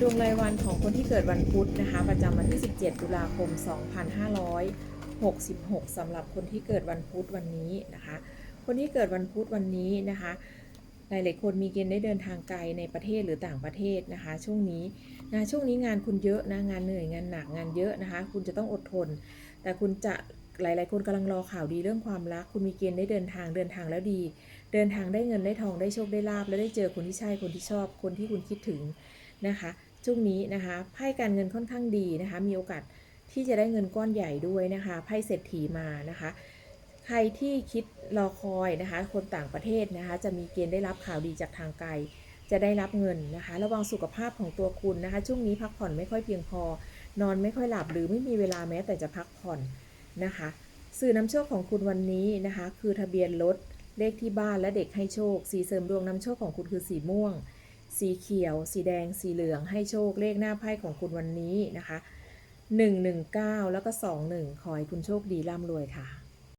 ดวงรายวันของคนที่เกิดวันพุธนะคะ ประจำวันที่ 17 ตุลาคม 2566สำหรับคนที่เกิดวันพุธวันนี้นะคะ คนที่เกิดวันพุธวันนี้นะคะหลายๆคนมีเกณฑ์ได้เดินทางไกลในประเทศหรือต่างประเทศนะคะ ช่วงนี้นะช่วงนี้งานคุณเยอะนะงานเหนื่อยงานหนักงานเยอะนะคะ คุณจะต้องอดทน แต่คุณจะหลาย ๆ คนกำลังรอข่าวดีเรื่องความรัก คุณมีเกณฑ์ได้เดินทางเดินทางแล้วดี เดินทางได้เงินได้ทองได้โชคได้ลาบ และได้เจอคนที่ใช่คนที่ชอบ คนที่คุณคิดถึง นะคะช่วงนี้นะคะไพ่การเงินค่อนข้างดีนะคะ มีโอกาสที่จะได้เงินก้อนใหญ่ด้วยนะคะไพ่เศรษฐีมานะคะ ใครที่คิดรอคอยนะคะ คนต่างประเทศนะคะ จะมีเกณฑ์ได้รับข่าวดีจากทางไกล จะได้รับเงินนะคะ ระวังสุขภาพของตัวคุณนะคะ ช่วงนี้พักผ่อนไม่ค่อยเพียงพอ นอนไม่ค่อยหลับหรือไม่มีเวลาแม้แต่จะพักผ่อนนะคะ สื่อนำโชคของคุณวันนี้นะคะ คือทะเบียนรถเลขที่บ้านและเด็กให้โชค สีเสริมดวงนำโชคของคุณคือสีม่วง สีเขียว สีแดง สีเหลือง ให้โชคเลขหน้าไพ่ของคุณวันนี้นะคะ 119 แล้วก็ 21 ขอให้คุณโชคดีร่ำรวยค่ะ